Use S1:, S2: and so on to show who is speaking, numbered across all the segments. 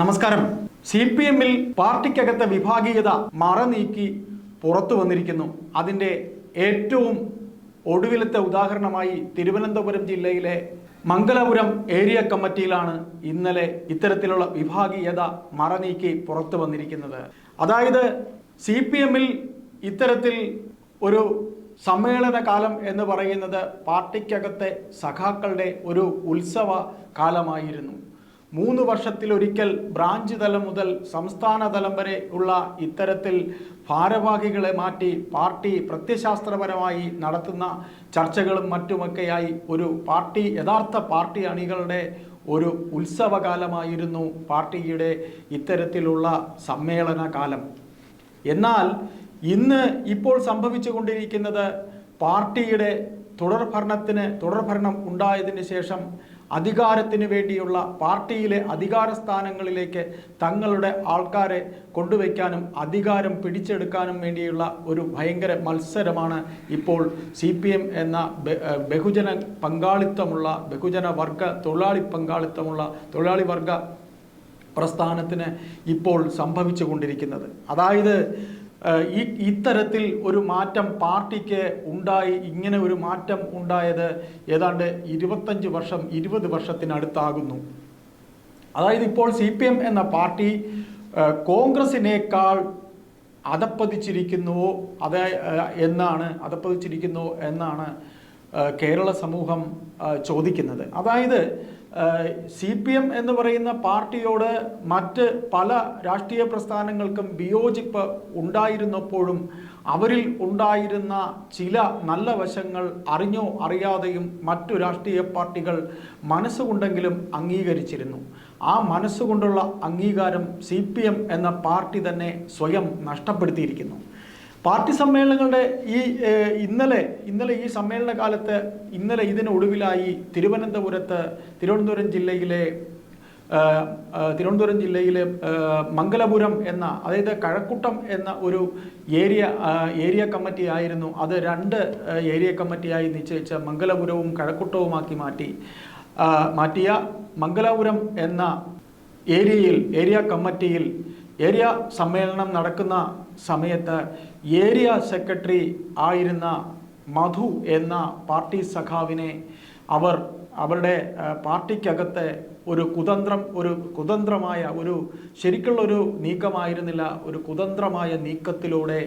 S1: നമസ്കാരം. C P എമ്മിൽ പാർട്ടിക്കകത്തെ വിഭാഗീയത മറനീക്കി പുറത്തു വന്നിരിക്കുന്നു. അതിന്റെ ഏറ്റവും ഒടുവിലത്തെ ഉദാഹരണമായി തിരുവനന്തപുരം ജില്ലയിലെ മംഗലപുരം ഏരിയ കമ്മിറ്റിയിലാണ് ഇന്നലെ ഇത്തരത്തിലുള്ള വിഭാഗീയത മറനീക്കി പുറത്തു വന്നിരിക്കുന്നത്. അതായത് സി പി എമ്മിൽ ഇത്തരത്തിൽ ഒരു സമ്മേളന കാലം എന്ന് പറയുന്നത് പാർട്ടിക്കകത്തെ സഖാക്കളുടെ ഒരു ഉത്സവ കാലമായിരുന്നു മൂന്ന് വർഷത്തിലൊരിക്കൽ ബ്രാഞ്ച് തലം മുതൽ സംസ്ഥാന തലം വരെ ഉള്ള ഇത്തരത്തിൽ ഭാരവാഹികളെ മാറ്റി പാർട്ടി പ്രത്യശാസ്ത്രപരമായി നടത്തുന്ന ചർച്ചകളും മറ്റുമൊക്കെയായി ഒരു പാർട്ടി യഥാർത്ഥ പാർട്ടി അണികളുടെ ഒരു ഉത്സവകാലമായിരുന്നു പാർട്ടിയുടെ ഇത്തരത്തിലുള്ള സമ്മേളന കാലം. എന്നാൽ ഇന്ന് ഇപ്പോൾ സംഭവിച്ചുകൊണ്ടിരിക്കുന്നത് പാർട്ടിയുടെ തുടർഭരണത്തിന് തുടർഭരണം ഉണ്ടായതിന് ശേഷം അധികാരത്തിന് വേണ്ടിയുള്ള പാർട്ടിയിലെ അധികാര സ്ഥാനങ്ങളിലേക്ക് തങ്ങളുടെ ആൾക്കാരെ കൊണ്ടുവയ്ക്കാനും അധികാരം പിടിച്ചെടുക്കാനും വേണ്ടിയുള്ള ഒരു ഭയങ്കര മത്സരമാണ് ഇപ്പോൾ സി എന്ന ബഹുജന പങ്കാളിത്തമുള്ള ബഹുജന വർഗ തൊഴിലാളി പങ്കാളിത്തമുള്ള തൊഴിലാളി വർഗ പ്രസ്ഥാനത്തിന് ഇപ്പോൾ സംഭവിച്ചു കൊണ്ടിരിക്കുന്നത് അതായത് ഈ ഇത്തരത്തിൽ ഒരു മാറ്റം പാർട്ടിക്ക് ഉണ്ടായി ഇങ്ങനെ ഒരു മാറ്റം ഉണ്ടായത് ഏതാണ്ട് ഇരുപത്തഞ്ച് വർഷം ഇരുപത് വർഷത്തിനടുത്താകുന്നു. അതായത് ഇപ്പോൾ സി പി എം എന്ന പാർട്ടി കോൺഗ്രസിനേക്കാൾ അതപ്പതിച്ചിരിക്കുന്നുവോ അത് എന്നാണ് അതപ്പതിച്ചിരിക്കുന്നു എന്നാണ് കേരള സമൂഹം ചോദിക്കുന്നത്. അതായത് സി പി എം എന്ന് പറയുന്ന പാർട്ടിയോട് മറ്റ് പല രാഷ്ട്രീയ പ്രസ്ഥാനങ്ങൾക്കും വിയോജിപ്പ് ഉണ്ടായിരുന്നപ്പോഴും അവരിൽ ഉണ്ടായിരുന്ന ചില നല്ല വശങ്ങൾ അറിഞ്ഞോ അറിയാതെയും മറ്റു രാഷ്ട്രീയ പാർട്ടികൾ മനസ്സുകൊണ്ടെങ്കിലും അംഗീകരിച്ചിരുന്നു. ആ മനസ്സുകൊണ്ടുള്ള അംഗീകാരം സി എന്ന പാർട്ടി തന്നെ സ്വയം നഷ്ടപ്പെടുത്തിയിരിക്കുന്നു. പാർട്ടി സമ്മേളനങ്ങളുടെ ഈ ഇന്നലെ ഇന്നലെ ഈ സമ്മേളന കാലത്ത് ഇന്നലെ ഇതിന് ഒടുവിലായി തിരുവനന്തപുരത്ത് തിരുവനന്തപുരം ജില്ലയിലെ തിരുവനന്തപുരം ജില്ലയിലെ മംഗലപുരം എന്ന അതായത് കഴക്കൂട്ടം എന്ന ഒരു ഏരിയ ഏരിയ കമ്മിറ്റി ആയിരുന്നു. അത് രണ്ട് ഏരിയ കമ്മിറ്റിയായി നിശ്ചയിച്ച മംഗലപുരവും കഴക്കൂട്ടവുമാക്കി മാറ്റി മാറ്റിയ മംഗലാപുരം എന്ന ഏരിയയിൽ ഏരിയ കമ്മിറ്റിയിൽ ഏരിയ സമ്മേളനം നടക്കുന്ന സമയത്ത് ഏരിയ സെക്രട്ടറി ആയിരുന്ന മധു എന്ന പാർട്ടി സഖാവിനെ അവർ അവരുടെ പാർട്ടിക്കകത്തെ ഒരു കുതന്ത്രം ഒരു കുതന്ത്രമായ ഒരു ശരിക്കുള്ളൊരു നീക്കമായിരുന്നില്ല. ഒരു കുതന്ത്രമായ നീക്കത്തിലൂടെ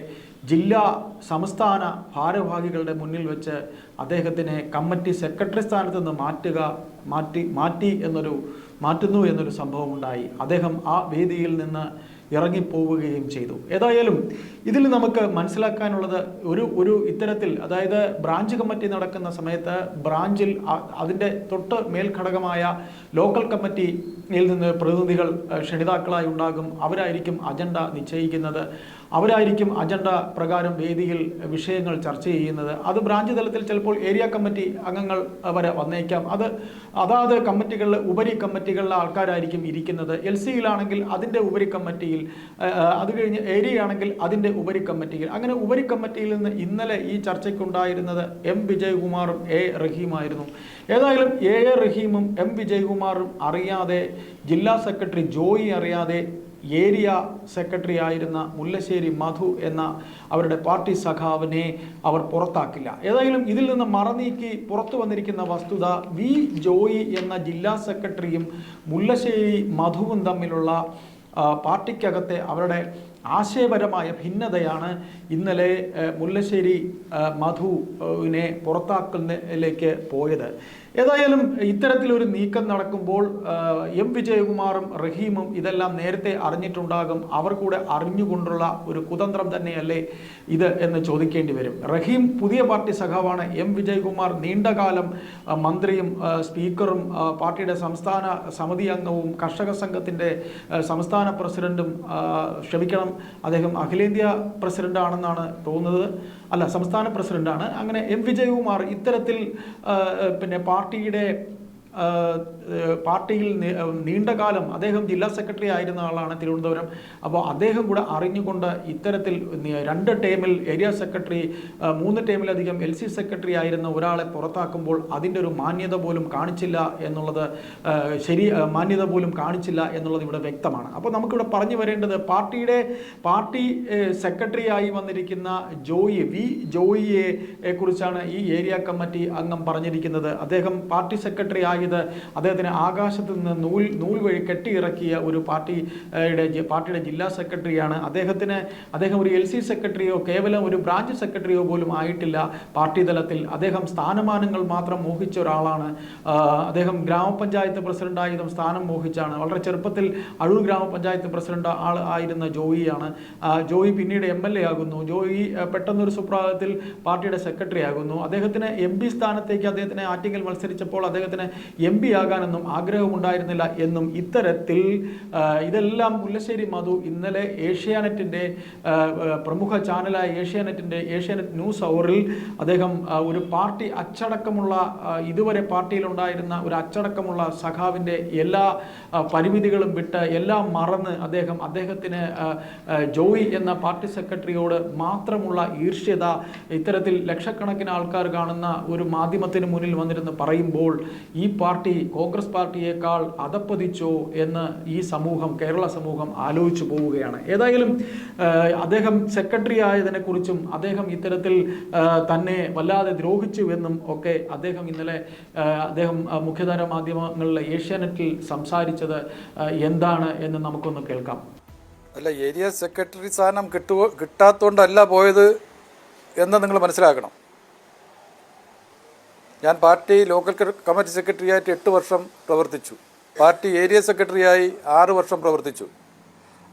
S1: ജില്ലാ സംസ്ഥാന ഭാരവാഹികളുടെ മുന്നിൽ വെച്ച് അദ്ദേഹത്തിനെ കമ്മിറ്റി സെക്രട്ടറി സ്ഥാനത്ത് നിന്ന് മാറ്റുക മാറ്റി മാറ്റി എന്നൊരു മാറ്റുന്നു എന്നൊരു സംഭവമുണ്ടായി. അദ്ദേഹം ആ വേദിയിൽ നിന്ന് ഇറങ്ങിപ്പോവുകയും ചെയ്തു. ഏതായാലും ഇതിൽ നമുക്ക് മനസ്സിലാക്കാനുള്ളത് ഒരു ഒരു ഇത്തരത്തിൽ അതായത് ബ്രാഞ്ച് കമ്മിറ്റി നടക്കുന്ന സമയത്ത് ബ്രാഞ്ചിൽ അതിന്റെ തൊട്ട് മേൽഘടകമായ ലോക്കൽ കമ്മിറ്റിയിൽ നിന്ന് പ്രതിനിധികൾ ക്ഷണിതാക്കളായി ഉണ്ടാകും. അവരായിരിക്കും അജണ്ട നിശ്ചയിക്കുന്നത്. അവരായിരിക്കും അജണ്ട പ്രകാരം വേദിയിൽ വിഷയങ്ങൾ ചർച്ച ചെയ്യുന്നത്. അത് ബ്രാഞ്ച് തലത്തിൽ ചിലപ്പോൾ ഏരിയ കമ്മിറ്റി അംഗങ്ങൾ വരെ വന്നേക്കാം. അത് അതാത് കമ്മിറ്റികളിൽ ഉപരി കമ്മിറ്റികളിലെ ആൾക്കാരായിരിക്കും ഇരിക്കുന്നത്. എൽ സിയിലാണെങ്കിൽ അതിന്റെ ഉപരി കമ്മിറ്റിയിൽ അത് കഴിഞ്ഞ് ഏരിയയാണെങ്കിൽ അതിന്റെ ഉപരി കമ്മിറ്റിയിൽ അങ്ങനെ ഉപരി കമ്മിറ്റിയിൽ നിന്ന് ഇന്നലെ ഈ ചർച്ചയ്ക്കുണ്ടായിരുന്നത് എം വിജയകുമാറും എ റഹീമായിരുന്നു. ഏതായാലും എ എ റഹീമും എം വിജയകുമാറും അറിയാതെ ജില്ലാ സെക്രട്ടറി ജോയി അറിയാതെ ഏരിയ സെക്രട്ടറി ആയിരുന്ന മുല്ലശ്ശേരി മധു എന്ന അവരുടെ പാർട്ടി സഖാവിനെ അവർ പുറത്താക്കില്ല. ഏതായാലും ഇതിൽ നിന്ന് മറനീക്കി പുറത്തു വന്നിരിക്കുന്ന വസ്തുത വി ജോയി എന്ന ജില്ലാ സെക്രട്ടറിയും മുല്ലശ്ശേരി മധുവും തമ്മിലുള്ള പാർട്ടിക്കകത്തെ അവരുടെ ആശയപരമായ ഭിന്നതയാണ് ഇന്നലെ മുല്ലശ്ശേരി മധുവിനെ പുറത്താക്കുന്നതിലേക്ക് പോയത്. ഏതായാലും ഇത്തരത്തിലൊരു നീക്കം നടക്കുമ്പോൾ എം വിജയകുമാറും റഹീമും ഇതെല്ലാം നേരത്തെ അറിഞ്ഞിട്ടുണ്ടാകും. അവർ കൂടെ അറിഞ്ഞുകൊണ്ടുള്ള ഒരു കുതന്ത്രം തന്നെയല്ലേ ഇത് എന്ന് ചോദിക്കേണ്ടി വരും. റഹീം പുതിയ പാർട്ടി സഖാവാണ്. എം വിജയകുമാർ നീണ്ടകാലം മന്ത്രിയും സ്പീക്കറും പാർട്ടിയുടെ സംസ്ഥാന സമിതി അംഗവും കർഷക സംഘത്തിന്റെ സംസ്ഥാന പ്രസിഡന്റും ക്ഷമിക്കണം അദ്ദേഹം അഖിലേന്ത്യാ പ്രസിഡന്റ് ആണെന്നാണ് തോന്നുന്നത്. അല്ല സംസ്ഥാന പ്രസിഡന്റാണ്. അങ്ങനെ എം. വിജയകുമാർ ഇത്തരത്തിൽ പിന്നെ പാർട്ടിയുടെ പാർട്ടിയിൽ നീണ്ടകാലം അദ്ദേഹം ജില്ലാ സെക്രട്ടറി ആയിരുന്ന ആളാണ് തിരുവനന്തപുരം. അപ്പോൾ അദ്ദേഹം കൂടെ അറിഞ്ഞുകൊണ്ട് ഇത്തരത്തിൽ രണ്ട് ടേമിൽ ഏരിയ സെക്രട്ടറി മൂന്ന് ടേമിലധികം എൽ സി സെക്രട്ടറി ആയിരുന്ന ഒരാളെ പുറത്താക്കുമ്പോൾ അതിന്റെ ഒരു മാന്യത പോലും കാണിച്ചില്ല എന്നുള്ളത് ശരി മാന്യത പോലും കാണിച്ചില്ല എന്നുള്ളത് ഇവിടെ വ്യക്തമാണ്. അപ്പോൾ നമുക്കിവിടെ പറഞ്ഞു വരേണ്ടത് പാർട്ടിയുടെ പാർട്ടി സെക്രട്ടറി ആയി വന്നിരിക്കുന്ന ജോയി വി ജോയിയെ കുറിച്ചാണ് ഈ ഏരിയ കമ്മിറ്റി അംഗം പറഞ്ഞിരിക്കുന്നത്. അദ്ദേഹം പാർട്ടി സെക്രട്ടറി ആയത് അദ്ദേഹത്തിന് ആകാശത്ത് നിന്ന് നൂൽ നൂൽ വഴി കെട്ടിയിറക്കിയ ഒരു പാർട്ടിയുടെ പാർട്ടിയുടെ ജില്ലാ സെക്രട്ടറിയാണ്. അദ്ദേഹത്തിന് അദ്ദേഹം ഒരു എൽ സി സെക്രട്ടറിയോ കേവലം ഒരു ബ്രാഞ്ച് സെക്രട്ടറിയോ പോലും ആയിട്ടില്ല പാർട്ടി തലത്തിൽ. അദ്ദേഹം സ്ഥാനമാനങ്ങൾ മാത്രം മോഹിച്ച ഒരാളാണ്. അദ്ദേഹം ഗ്രാമപഞ്ചായത്ത് പ്രസിഡന്റായതും സ്ഥാനം മോഹിച്ചാണ്. വളരെ ചെറുപ്പത്തിൽ അഴൂർ ഗ്രാമപഞ്ചായത്ത് പ്രസിഡന്റ് ആൾ ആയിരുന്ന ജോയിയാണ്. ജോയി പിന്നീട് എം എൽ എ ആകുന്നു. ജോയി പെട്ടെന്നൊരു സുപ്രഭാതത്തിൽ പാർട്ടിയുടെ സെക്രട്ടറി ആകുന്നു അദ്ദേഹത്തിന് എം പി സ്ഥാനത്തേക്ക് അദ്ദേഹത്തിന് ആറ്റിങ്ങൽ മത്സരിച്ചപ്പോൾ അദ്ദേഹത്തിന് എം പി ആകാനൊന്നും ആഗ്രഹമുണ്ടായിരുന്നില്ല എന്നും ഇത്തരത്തിൽ ഇതെല്ലാം മുല്ലശ്ശേരി മധു ഇന്നലെ ഏഷ്യാനെറ്റിന്റെ പ്രമുഖ ചാനലായ ഏഷ്യാനെറ്റിന്റെ ഏഷ്യാനെറ്റ് ന്യൂസ് അവറിൽ അദ്ദേഹം ഒരു പാർട്ടി അച്ചടക്കമുള്ള ഇതുവരെ പാർട്ടിയിലുണ്ടായിരുന്ന ഒരു അച്ചടക്കമുള്ള സഖാവിന്റെ എല്ലാ പരിമിതികളും വിട്ട് എല്ലാം മറന്ന് അദ്ദേഹം അദ്ദേഹത്തിന് ജോയി എന്ന പാർട്ടി സെക്രട്ടറിയോട് മാത്രമുള്ള ഈർഷ്യത ഇത്തരത്തിൽ ലക്ഷക്കണക്കിന് ആൾക്കാർ കാണുന്ന ഒരു മാധ്യമത്തിന് മുന്നിൽ വന്നിരുന്ന് പറയുമ്പോൾ ഈ പാർട്ടി കോൺഗ്രസ് പാർട്ടിയേക്കാൾ അതപ്പതിച്ചോ എന്ന് ഈ സമൂഹം കേരള സമൂഹം ആലോചിച്ചു പോവുകയാണ്. ഏതായാലും അദ്ദേഹം സെക്രട്ടറി ആയതിനെക്കുറിച്ചും അദ്ദേഹം ഇത്തരത്തിൽ തന്നെ വല്ലാതെ ദ്രോഹിച്ചുവെന്നും ഒക്കെ അദ്ദേഹം ഇന്നലെ അദ്ദേഹം മുഖ്യധാര മാധ്യമങ്ങളിലെ ഏഷ്യാനെറ്റിൽ സംസാരിച്ചത് എന്താണ് എന്ന് നമുക്കൊന്ന് കേൾക്കാം.
S2: അല്ല ഏരിയ സെക്രട്ടറി സ്ഥാനം കിട്ടുക കിട്ടാത്തതുകൊണ്ടല്ല പോയത് എന്ന് നിങ്ങൾ മനസ്സിലാക്കണം. ഞാൻ പാർട്ടി ലോക്കൽ കമ്മിറ്റി സെക്രട്ടറിയായിട്ട് എട്ട് വർഷം പ്രവർത്തിച്ചു. പാർട്ടി ഏരിയ സെക്രട്ടറിയായി ആറ് വർഷം പ്രവർത്തിച്ചു.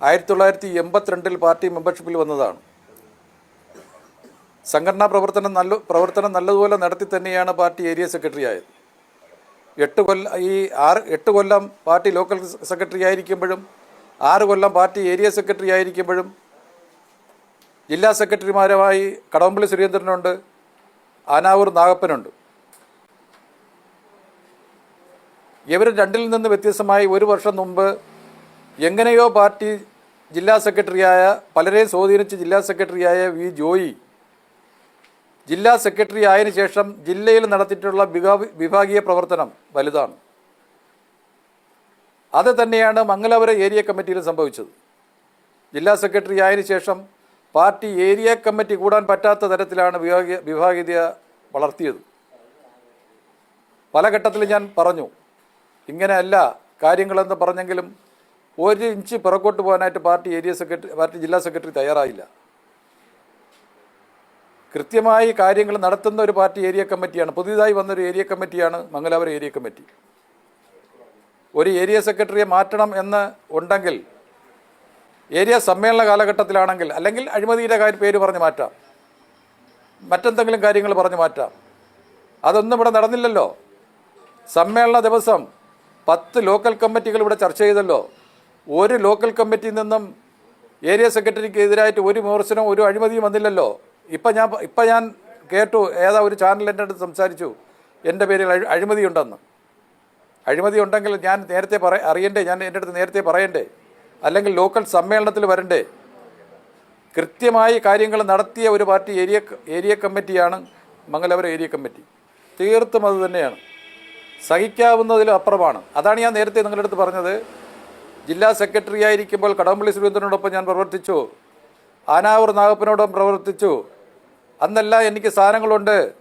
S2: ആയിരത്തി തൊള്ളായിരത്തി എൺപത്തിരണ്ടിൽ പാർട്ടി മെമ്പർഷിപ്പിൽ വന്നതാണ്. സംഘടനാ പ്രവർത്തനം നല്ല പ്രവർത്തനം നല്ലതുപോലെ നടത്തി തന്നെയാണ് പാർട്ടി ഏരിയ സെക്രട്ടറി ആയത് എട്ട് കൊല്ലം ഈ ആറ് എട്ട് കൊല്ലം പാർട്ടി ലോക്കൽ സെക്രട്ടറി ആയിരിക്കുമ്പോഴും ആറ് കൊല്ലം പാർട്ടി ഏരിയ സെക്രട്ടറി ആയിരിക്കുമ്പോഴും ജില്ലാ സെക്രട്ടറിമാരുമായി കടവമ്പള്ളി സുരേന്ദ്രനുണ്ട് ആനാവൂർ നാഗപ്പനുണ്ട്. ഇവർ രണ്ടിൽ നിന്ന് വ്യത്യസ്തമായി ഒരു വർഷം മുമ്പ് എങ്ങനെയോ പാർട്ടി ജില്ലാ സെക്രട്ടറിയായ പലരെയും സ്വാധീനിച്ച് ജില്ലാ സെക്രട്ടറിയായ വി ജോയി ജില്ലാ സെക്രട്ടറി ആയതിനു ശേഷം ജില്ലയിൽ നടത്തിയിട്ടുള്ള വിഭാഗീയ പ്രവർത്തനം വലുതാണ്. അത് തന്നെയാണ് മംഗലാപുരം ഏരിയ കമ്മിറ്റിയിൽ സംഭവിച്ചത്. ജില്ലാ സെക്രട്ടറി ആയതിനു ശേഷം പാർട്ടി ഏരിയ കമ്മിറ്റി കൂടാൻ പറ്റാത്ത തരത്തിലാണ് വിഭാഗീയ വിഭാഗീയത വളർത്തിയത്. പല ഘട്ടത്തിലും ഞാൻ പറഞ്ഞു ഇങ്ങനെയല്ല കാര്യങ്ങളെന്ന് പറഞ്ഞെങ്കിലും ഒരു ഇഞ്ച് പിറകോട്ട് പോകാനായിട്ട് പാർട്ടി ഏരിയ സെക്രട്ടറി പാർട്ടി ജില്ലാ സെക്രട്ടറി തയ്യാറായില്ല. കൃത്യമായി കാര്യങ്ങൾ നടത്തുന്ന ഒരു പാർട്ടി ഏരിയ കമ്മിറ്റിയാണ്. പുതിയതായി വന്നൊരു ഏരിയ കമ്മിറ്റിയാണ് മംഗലാപുരം ഏരിയ കമ്മിറ്റി. ഒരു ഏരിയ സെക്രട്ടറിയെ മാറ്റണം എന്ന് ഉണ്ടെങ്കിൽ ഏരിയ സമ്മേളന കാലഘട്ടത്തിലാണെങ്കിൽ അല്ലെങ്കിൽ അഴിമതിയുടെ കാര്യം പേര് പറഞ്ഞ് മാറ്റാം. മറ്റെന്തെങ്കിലും കാര്യങ്ങൾ പറഞ്ഞ് മാറ്റാം. അതൊന്നും ഇവിടെ നടന്നില്ലല്ലോ. സമ്മേളന ദിവസം പത്ത് ലോക്കൽ കമ്മിറ്റികൾ ഇവിടെ ചർച്ച ചെയ്തല്ലോ. ഒരു ലോക്കൽ കമ്മിറ്റിയിൽ നിന്നും ഏരിയ സെക്രട്ടറിക്ക് എതിരായിട്ട് ഒരു വിമർശനവും ഒരു അഴിമതിയും വന്നില്ലല്ലോ. ഇപ്പം ഞാൻ ഇപ്പം ഞാൻ കേട്ടു ഏതാ ഒരു ചാനൽ എന്റെ അടുത്ത് സംസാരിച്ചു എന്റെ പേരിൽ അഴി അഴിമതിയുണ്ടെന്ന്. അഴിമതി ഉണ്ടെങ്കിൽ ഞാൻ നേരത്തെ പറ അറിയണ്ടേ ഞാൻ എന്റെ അടുത്ത് നേരത്തെ പറയണ്ടേ? അല്ലെങ്കിൽ ലോക്കൽ സമ്മേളനത്തിൽ വരണ്ടേ? കൃത്യമായി കാര്യങ്ങൾ നടത്തിയ ഒരു പാർട്ടി ഏരിയ ഏരിയ കമ്മിറ്റിയാണ് മംഗലപുരം ഏരിയ കമ്മിറ്റി. തീർത്തും അത് തന്നെയാണ്. സഹിക്കാവുന്നതിലും അപ്പുറമാണ് അതാണ് ഞാൻ നേരത്തെ നിങ്ങളുടെ അടുത്ത് പറഞ്ഞത്. ജില്ലാ സെക്രട്ടറി ആയിരിക്കുമ്പോൾ കടമ്പള്ളി സുരേന്ദ്രനോടൊപ്പം ഞാൻ പ്രവർത്തിച്ചു. ആനാവൂർ നാഗപ്പനോടൊപ്പം പ്രവർത്തിച്ചു. അന്നല്ല എനിക്ക് സ്ഥാനങ്ങളുണ്ട്.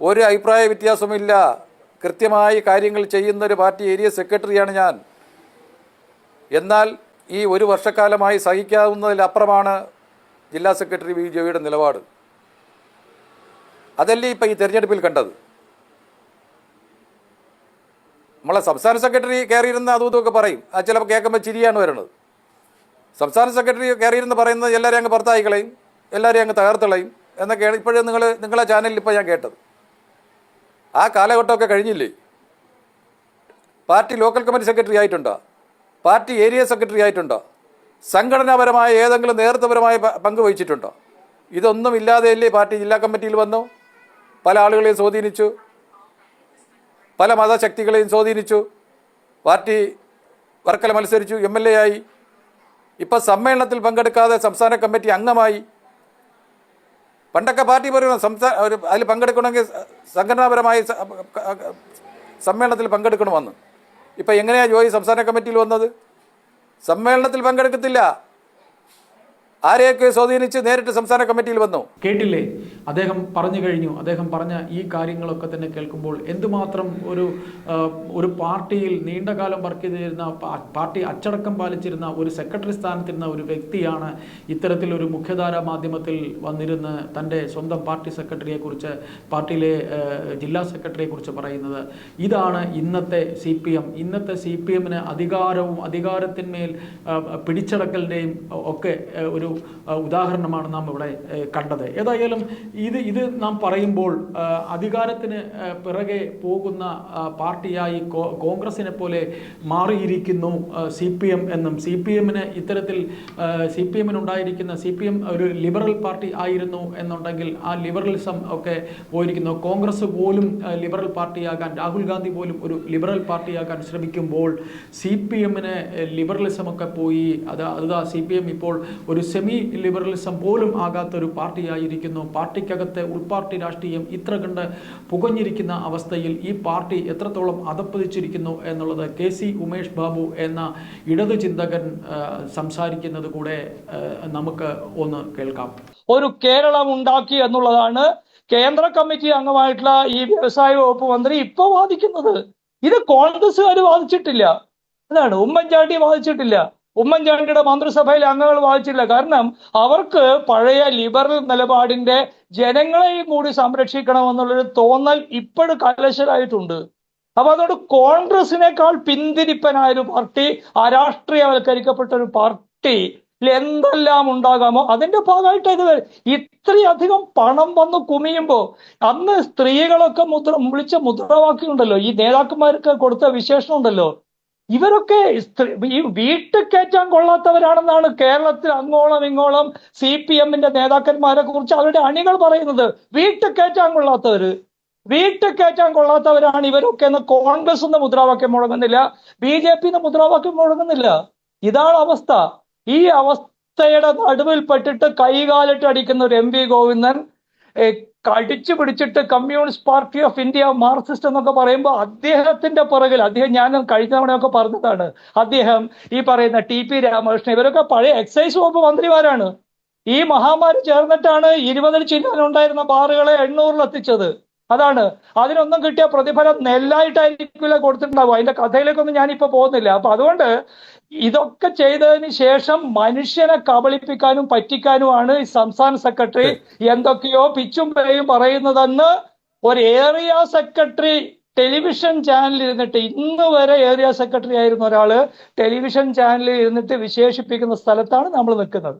S2: ഒരു അഭിപ്രായ വ്യത്യാസമില്ല കൃത്യമായി കാര്യങ്ങൾ ചെയ്യുന്ന ഒരു പാർട്ടി ഏരിയ സെക്രട്ടറിയാണ് ഞാൻ. എന്നാൽ ഈ ഒരു വർഷക്കാലമായി സഹിക്കാവുന്നതിലപ്പുറമാണ് ജില്ലാ സെക്രട്ടറി വി ജോയിയുടെ നിലപാട്. അതല്ലേ ഇപ്പം ഈ തെരഞ്ഞെടുപ്പിൽ കണ്ടത്? നമ്മളെ സംസ്ഥാന സെക്രട്ടറി കയറിയിരുന്ന അതും ഇതൊക്കെ പറയും. അത് ചിലപ്പോൾ കേൾക്കുമ്പോൾ ചിരിയാണ് വരുന്നത്. സംസ്ഥാന സെക്രട്ടറി കയറിയിരുന്ന് പറയുന്നത് എല്ലാവരെയും അങ്ങ് പുറത്തായി കളയും എല്ലാവരെയും അങ്ങ് തകർത്തളയും എന്നൊക്കെയാണ് ഇപ്പോഴും നിങ്ങൾ നിങ്ങളെ ചാനലിൽ ഇപ്പോൾ ഞാൻ കേട്ടത്. ആ കാലഘട്ടമൊക്കെ കഴിഞ്ഞില്ലേ? പാർട്ടി ലോക്കൽ കമ്മിറ്റി സെക്രട്ടറി ആയിട്ടുണ്ടോ? പാർട്ടി ഏരിയ സെക്രട്ടറി ആയിട്ടുണ്ടോ? സംഘടനാപരമായ ഏതെങ്കിലും നേതൃത്വപരമായ പങ്ക് വഹിച്ചിട്ടുണ്ടോ? ഇതൊന്നും ഇല്ലാതെയല്ലേ പാർട്ടി ജില്ലാ കമ്മിറ്റിയിൽ വന്നു? പല ആളുകളെയും സ്വാധീനിച്ചു. പല മതശക്തികളെയും സ്വാധീനിച്ചു. പാർട്ടി വർക്കല മത്സരിച്ചു എം എൽ എ ആയി. ഇപ്പം സമ്മേളനത്തിൽ പങ്കെടുക്കാതെ സംസ്ഥാന കമ്മിറ്റി അംഗമായി. പണ്ടൊക്കെ പാർട്ടി പറയുന്ന സംസ്ഥാന അതിൽ പങ്കെടുക്കണമെങ്കിൽ സംഘടനാപരമായി സമ്മേളനത്തിൽ പങ്കെടുക്കണമെന്ന്. ഇപ്പം എങ്ങനെയാണ് ജോയി സംസ്ഥാന കമ്മിറ്റിയിൽ വന്നത്? സമ്മേളനത്തിൽ പങ്കെടുക്കത്തില്ല. ആരെയൊക്കെ സ്വാധീനിച്ച് നേരിട്ട് സംസ്ഥാന കമ്മിറ്റിയിൽ വന്നു?
S1: കേട്ടില്ലേ? അദ്ദേഹം പറഞ്ഞു കഴിഞ്ഞു. അദ്ദേഹം പറഞ്ഞ ഈ കാര്യങ്ങളൊക്കെ തന്നെ കേൾക്കുമ്പോൾ എന്തുമാത്രം ഒരു ഒരു പാർട്ടിയിൽ നീണ്ടകാലം വർക്ക് ചെയ്തിരുന്ന പാർട്ടി അച്ചടക്കം പാലിച്ചിരുന്ന ഒരു സെക്രട്ടറി സ്ഥാനത്തിരുന്ന ഒരു വ്യക്തിയാണ് ഇത്തരത്തിൽ ഒരു മുഖ്യധാര മാധ്യമത്തിൽ വന്നിരുന്ന് തന്റെ സ്വന്തം പാർട്ടി സെക്രട്ടറിയെ കുറിച്ച് പാർട്ടിയിലെ ജില്ലാ സെക്രട്ടറിയെ കുറിച്ച് പറയുന്നത്. ഇതാണ് ഇന്നത്തെ സി പി എം. ഇന്നത്തെ സി പി എമ്മിന് അധികാരവും അധികാരത്തിന്മേൽ പിടിച്ചടക്കലിന്റെയും ഒക്കെ ഒരു ഉദാഹരണമാണ് നാം ഇവിടെ കണ്ടത്. ഏതായാലും ഇത് ഇത് നാം പറയുമ്പോൾ അധികാരത്തിന് പിറകെ പോകുന്ന പാർട്ടിയായി കോൺഗ്രസിനെ പോലെ മാറിയിരിക്കുന്നു സി പി എം എന്നും. സി പി എമ്മിന് ഇത്തരത്തിൽ സി പി എമ്മിനുണ്ടായിരിക്കുന്ന സി പി എം ഒരു ലിബറൽ പാർട്ടി ആയിരുന്നു എന്നുണ്ടെങ്കിൽ ആ ലിബറലിസം ഒക്കെ പോയിരിക്കുന്നു. കോൺഗ്രസ് പോലും ലിബറൽ പാർട്ടിയാകാൻ രാഹുൽ ഗാന്ധി പോലും ഒരു ലിബറൽ പാർട്ടിയാകാൻ ശ്രമിക്കുമ്പോൾ സി പി എമ്മിന് ലിബറലിസം ഒക്കെ പോയി. അത് അതാ സി പി എം ഇപ്പോൾ ഒരു സെമി ലിബറലിസം പോലും ആകാത്തൊരു പാർട്ടിയായിരിക്കുന്നു. പാർട്ടിക്കകത്തെ ഉൾപാർട്ടി രാഷ്ട്രീയം ഇത്ര കണ്ട് പുകഞ്ഞിരിക്കുന്ന അവസ്ഥയിൽ ഈ പാർട്ടി എത്രത്തോളം അതപ്പതിച്ചിരിക്കുന്നു എന്നുള്ളത് കെ സി ഉമേഷ് ബാബു എന്ന ഇടതു ചിന്തകൻ സംസാരിക്കുന്നത് കൂടെ നമുക്ക് ഒന്ന് കേൾക്കാം.
S3: ഒരു കേരളം ഉണ്ടാക്കി എന്നുള്ളതാണ് കേന്ദ്ര കമ്മിറ്റി അംഗമായിട്ടുള്ള ഈ വ്യവസായ വകുപ്പ് മന്ത്രി ഇപ്പൊ വാദിക്കുന്നത്. ഇത് കോൺഗ്രസ്സുകാർ വാദിച്ചിട്ടില്ല. അതാണ് ഉമ്മൻചാണ്ടി വാദിച്ചിട്ടില്ല. ഉമ്മൻചാണ്ടിയുടെ മന്ത്രിസഭയിൽ അംഗങ്ങൾ വാദിച്ചില്ല കാരണം അവർക്ക് പഴയ ലിബറൽ നിലപാടിന്റെ ജനങ്ങളെയും കൂടി സംരക്ഷിക്കണമെന്നുള്ളൊരു തോന്നൽ ഇപ്പോഴും കലശലായിട്ടുണ്ട് അപ്പൊ അതോട് കോൺഗ്രസിനേക്കാൾ പിന്തിരിപ്പനായ ഒരു പാർട്ടി അരാഷ്ട്രീയവൽക്കരിക്കപ്പെട്ട ഒരു പാർട്ടി എന്തെല്ലാം ഉണ്ടാകാമോ അതിന്റെ ഭാഗമായിട്ട് ഇത് ഇത്രയധികം പണം വന്ന് കുമിയുമ്പോൾ അന്ന് സ്ത്രീകളൊക്കെ മുദ്ര വിളിച്ച മുദ്രാവാക്യം ഉണ്ടല്ലോ ഈ നേതാക്കന്മാർക്ക് കൊടുത്ത വിശേഷണം ഉണ്ടല്ലോ ഇവരൊക്കെ ഈ വീട്ടിൽ കയറ്റാൻ കൊള്ളാത്തവരാണെന്നാണ് കേരളത്തിൽ അങ്ങോളം ഇങ്ങോളം സി പി എമ്മിന്റെ നേതാക്കന്മാരെ കുറിച്ച് അവരുടെ അണികൾ പറയുന്നത്. വീട്ടിൽ കയറ്റാൻ കൊള്ളാത്തവര്. വീട്ടിൽ കയറ്റാൻ കൊള്ളാത്തവരാണ് ഇവരൊക്കെ എന്ന് കോൺഗ്രസ് എന്ന മുദ്രാവാക്യം മുഴങ്ങുന്നില്ല. ബി ജെ പി മുദ്രാവാക്യം മുഴങ്ങുന്നില്ല. ഇതാണ് അവസ്ഥ. ഈ അവസ്ഥയുടെ നടുവിൽ പെട്ടിട്ട് കൈകാലിട്ട് അടിക്കുന്ന ഒരു എം വി ഗോവിന്ദൻ കടിച്ചു പിടിച്ചിട്ട് communist party of India marxist എന്നൊക്കെ പറയുമ്പോൾ അദ്ദേഹത്തിന്റെ പുറകിൽ അദ്ദേഹം ഞാൻ കഴിഞ്ഞ തവണയൊക്കെ പറഞ്ഞതാണ്. അദ്ദേഹം ഈ പറയുന്ന ടി പി രാമകൃഷ്ണൻ ഇവരൊക്കെ പഴയ എക്സൈസ് വകുപ്പ് മന്ത്രിമാരാണ്. ഈ മഹാമാരി ചേർന്നിട്ടാണ് ഇരുപതിൽ ചിഹ്നുണ്ടായിരുന്ന ബാറുകളെ എണ്ണൂറിൽ എത്തിച്ചത്. അതാണ്. അതിനൊന്നും കിട്ടിയ പ്രതിഫലം നെല്ലായിട്ടായിരിക്കില്ല കൊടുത്തിട്ടുണ്ടാവും അതിന്റെ കഥയിലേക്കൊന്നും ഞാനിപ്പോ പോകുന്നില്ല. അപ്പൊ അതുകൊണ്ട് ഇതൊക്കെ ചെയ്തതിന് ശേഷം മനുഷ്യനെ കബളിപ്പിക്കാനും പറ്റിക്കാനുമാണ് ഈ സംസ്ഥാന സെക്രട്ടറി എന്തൊക്കെയോ പിച്ചും പേയും പറയുന്നതെന്ന് ഒരു ഏറിയ സെക്രട്ടറി ടെലിവിഷൻ ചാനലിൽ ഇരുന്നിട്ട് ഇന്ന് വരെ ഏരിയ സെക്രട്ടറി ആയിരുന്ന ഒരാൾ ടെലിവിഷൻ ചാനലിൽ ഇരുന്നിട്ട് വിശേഷിപ്പിക്കുന്ന സ്ഥലത്താണ് നമ്മൾ നിൽക്കുന്നത്.